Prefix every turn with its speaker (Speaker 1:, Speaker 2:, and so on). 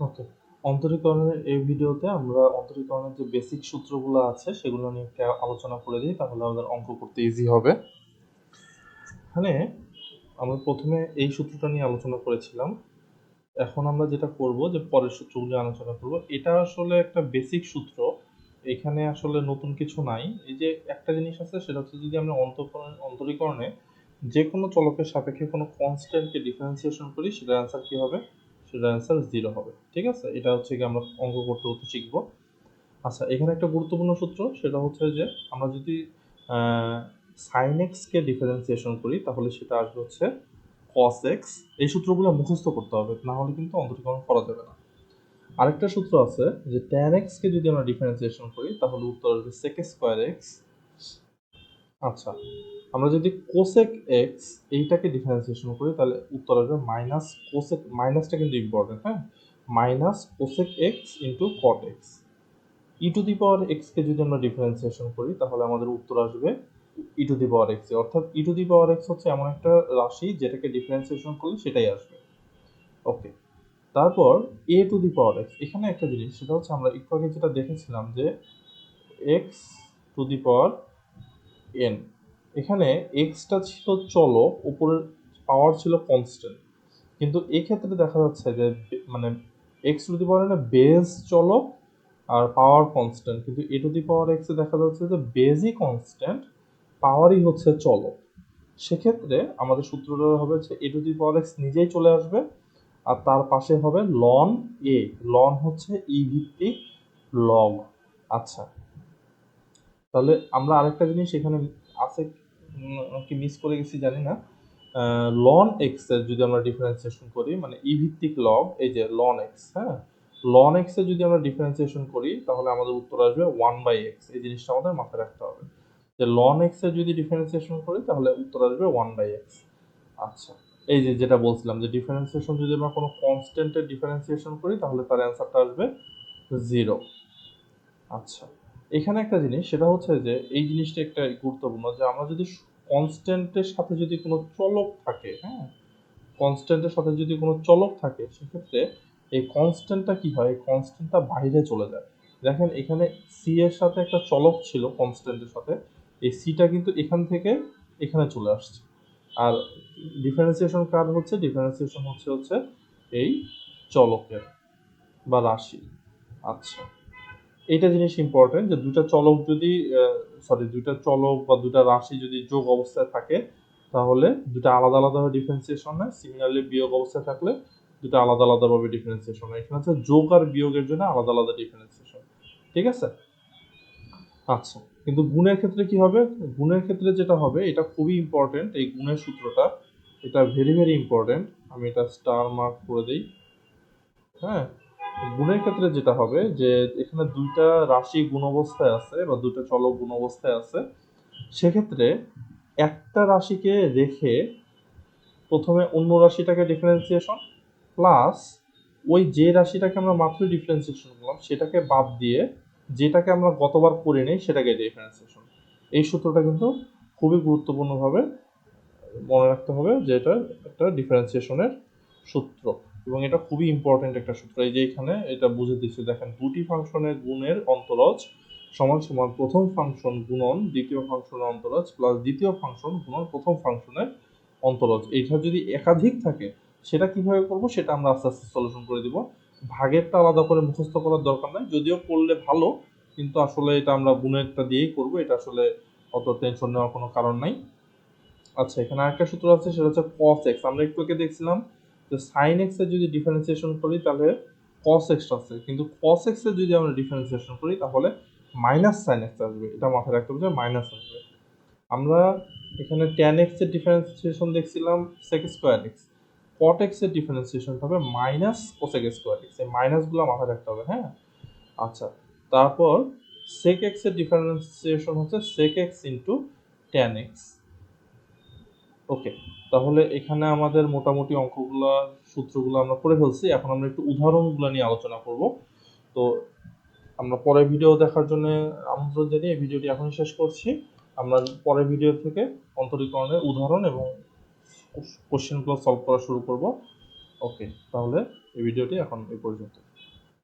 Speaker 1: ওকে অন্তরীকরণের এই ভিডিওতে আমরা অন্তরীকরণের যে বেসিক সূত্রগুলো আছে, সেগুলো নিয়ে একটা আলোচনা করে দিই, তাহলে আমাদের অঙ্ক করতে ইজি হবে। এখানে আমরা প্রথমে এই সূত্রটা নিয়ে আলোচনা করেছিলাম। এখন আমরা যেটা করব যে পরের সূত্রগুলো আলোচনা করব। এটা আসলে একটা বেসিক সূত্র। এখানে আসলে নতুন কিছু নাই। এই যে একটা জিনিস আছে, সেটা হচ্ছে যদি আমরা অন্তরকরণ অন্তরীকরণে যে কোনো চলকের সাপেক্ষে কোনো কনস্ট্যান্টকে ডিফারেন্সিয়েশন করি, সেটার অ্যান্সার কি হবে? সেটার অ্যান্সার জিরো হবে, ঠিক আছে? এটা হচ্ছে কি আমরা অঙ্ক করতে করতে শিখব। আচ্ছা এখানে একটা গুরুত্বপূর্ণ সূত্র, সেটা হচ্ছে যে আমরা যদি সাইন এক্সকে ডিফারেন্সিয়েশন করি, তাহলে সেটা আসবে হচ্ছে কস এক্স এই সূত্রগুলো মুখস্থ করতে হবে, না হলে কিন্তু অন্তরীকরণ করা যাবে না। আরেকটা সূত্র আছে যে ট্যান এক্সকে যদি আমরা ডিফারেন্সিয়েশন করি, তাহলে উত্তর আসবে সেক স্কোয়ার এক্স আচ্ছা আমরা যদি কোসেক এক্স এইটাকে ডিফারেন্সিয়েশন করি, তাহলে উত্তর আসবে মাইনাস কোসেক মাইনাসটা কিন্তু ইম্পর্টেন্ট হ্যাঁ? Minus cosec x into cot x e to the power এক্সকে যদি আমরা ডিফারেন্সিয়েশন করি, তাহলে আমাদের উত্তর আসবে ই টু দি পাওয়ার এক্স অর্থাৎ ই টু দি পাওয়ার এক্স হচ্ছে এমন একটা রাশি যেটাকে ডিফারেন্সিয়েশন করলে সেটাই আসবে। ওকে তারপর এ টু দি পাওয়ার এক্স এখানে একটা জিনিস, সেটা হচ্ছে আমরা একটু আগে যেটা দেখেছিলাম যে x to the power n এখানে এক্সটা ছিল চলক উপরের পাওয়ার ছিল কনস্ট্যান্ট কিন্তু এক্ষেত্রে দেখা যাচ্ছে যে মানে x to the power base চলক আর পাওয়ার কনস্ট্যান্ট কিন্তু এ টু দি পাওয়ার এক্সে দেখা যাচ্ছে যে বেজই কনস্ট্যান্ট পাওয়ারই হচ্ছে চলক সেক্ষেত্রে আমাদের সূত্রটা হবে হচ্ছে এ টু দি পাওয়ার এক্স নিজেই চলে আসবে আর তার পাশে হবে লন এ লন হচ্ছে ই ভিত্তিক লগ আচ্ছা তাহলে আমরা আরেকটা জিনিস এখানে আছে কি মিস করে গেছি জানি না। লন এক্সের যদি আমরা ডিফারেন্সিয়েশন করি মানে ই ভিত্তিক লগ এই যে লন এক্স হ্যাঁ? লন এক্সের যদি আমরা ডিফারেন্সিয়েশন করি, তাহলে আমাদের উত্তর আসবে ওয়ান বাই এক্স এই জিনিসটা আমাদের মাথায় রাখতে হবে। যে লন এক্সের যদি ডিফারেন্সিয়েশন করি, তাহলে উত্তর আসবে ওয়ান বাই এক্স আচ্ছা এই যে যেটা বলছিলাম যে ডিফারেন্সিয়েশন যদি আমরা কোনো কনস্ট্যান্টের ডিফারেন্সিয়েশন করি, তাহলে তার অ্যান্সারটা আসবে জিরো আচ্ছা এখানে একটা জিনিস, সেটা হচ্ছে যে এই জিনিসটা একটা গুরুত্বপূর্ণ যে আমরা যদি কনস্ট্যান্টের সাথে যদি কোনো চলক থাকে হ্যাঁ? কনস্ট্যান্টের সাথে যদি কোনো চলক থাকে, সেক্ষেত্রে এই কনস্ট্যান্টটা কি হয়? এই কনস্ট্যান্টটা বাইরে চলে যায়। দেখেন, এখানে সি এর সাথে একটা চলক ছিল কনস্ট্যান্টের সাথে, এই সিটা কিন্তু এখান থেকে এখানে চলে আসছে। আর ডিফারেন্সিয়েশন কার হচ্ছে? ডিফারেন্সিয়েশন হচ্ছে হচ্ছে এই চলকের বা রাশি আচ্ছা। এইটা জিনিস ইম্পর্টেন্ট যে দুটা চলক যদি সরি দুটা চলক বা দুটা রাশি যদি যোগ অবস্থায় থাকে, তাহলে দুটা আলাদা আলাদাভাবে ডিফারেন্সিয়েশন হয়। সিমিলারলি বিয়োগ অবস্থায় থাকলে দুটা আলাদা আলাদাভাবে ডিফারেন্সিয়েশন হয়। এখানে হচ্ছে যোগ আর বিয়োগের জন্য আলাদা আলাদা ডিফারেন্সিয়েশন ঠিক আছে? আচ্ছা কিন্তু গুণের ক্ষেত্রে কি হবে? গুণের ক্ষেত্রে যেটা হবে, এটা খুবই ইম্পর্টেন্ট এই গুণের সূত্রটা, এটা ভেরি ভেরি ইম্পর্টেন্ট আমি এটা স্টার মার্ক করে দিই। হ্যাঁ? গুণের ক্ষেত্রে যেটা হবে যে এখানে দুইটা রাশি গুণ অবস্থায় আছে বা দুইটা চলক গুণ অবস্থায় আছে, সেক্ষেত্রে একটা রাশিকে রেখে প্রথমে অন্য রাশিটাকে ডিফারেন্সিয়েশন প্লাস ওই যে রাশিটাকে আমরা মাত্র ডিফারেন্সিয়েশন করলাম সেটাকে বাদ দিয়ে যেটাকে আমরা গতবার করে নিই সেটাকে ডিফারেন্সিয়েশন এই সূত্রটা কিন্তু খুবই গুরুত্বপূর্ণভাবে মনে রাখতে হবে যে এটা একটা ডিফারেন্সিয়েশনের সূত্র। এবং এটা খুবই ইম্পর্টেন্ট একটা সূত্র। এই যে এখানে এটা বুঝে দিচ্ছে, দেখেন, দুটি ফাংশনের গুণের অন্তরজ সমান সমান প্রথম ফাংশন গুণন, দ্বিতীয় ফাংশনের অন্তরজ প্লাস দ্বিতীয় ফাংশন গুণন প্রথম ফাংশনের অন্তরজ। এইটা যদি একাধিক থাকে, সেটা কীভাবে করব সেটা আমরা আস্তে আস্তে সলিউশন করে দিব। ভাগেরটা আলাদা করে মুখস্থ করার দরকার নাই, যদিও করলে ভালো, কিন্তু আসলে এটা আমরা গুণেরটা দিয়েই করব, এটা আসলে অত টেনশন নেওয়ার কোনো কারণ নাই। আচ্ছা এখানে আরেকটা সূত্র আছে, সেটা হচ্ছে কস এক্স আমরা একটু আগে দেখছিলাম যে সাইন এক্সের যদি ডিফারেন্সিয়েশন করি, তাহলে কস এক্স আসছে কিন্তু কস এক্সের যদি আমরা ডিফারেন্সিয়েশন করি, তাহলে মাইনাস সাইন এক্স আসবে। এটা মাথায় রাখতে হবে যে মাইনাস আসবে। আমরা এখানে ট্যান এক্সের ডিফারেন্সিয়েশন দেখছিলাম সেক স্কোয়ার এক্স কট এক্সের ডিফারেন্সিয়েশন হবে মাইনাস কোসেক স্কোয়ার এক্স এই মাইনাসগুলো মাথায় রাখতে হবে হ্যাঁ? আচ্ছা তারপর সেক এক্সের ডিফারেন্সিয়েশন হচ্ছে sec x into tan x okay তাহলে এখানে আমাদের মোটামুটি অঙ্কগুলো, সূত্রগুলো আমরা করে ফেলছি। এখন আমরা একটু উদাহরণগুলো নিয়ে আলোচনা করব। তো আমরা পরের ভিডিও দেখার জন্য আমন্ত্রণ জানিয়ে এই ভিডিওটি এখনই শেষ করছি। আমরা পরের ভিডিও থেকে অন্তরীকরণের উদাহরণ এবং কোশ্চেনগুলো সলভ করা শুরু করব। ওকে তাহলে এই ভিডিওটি এখন এই পর্যন্ত।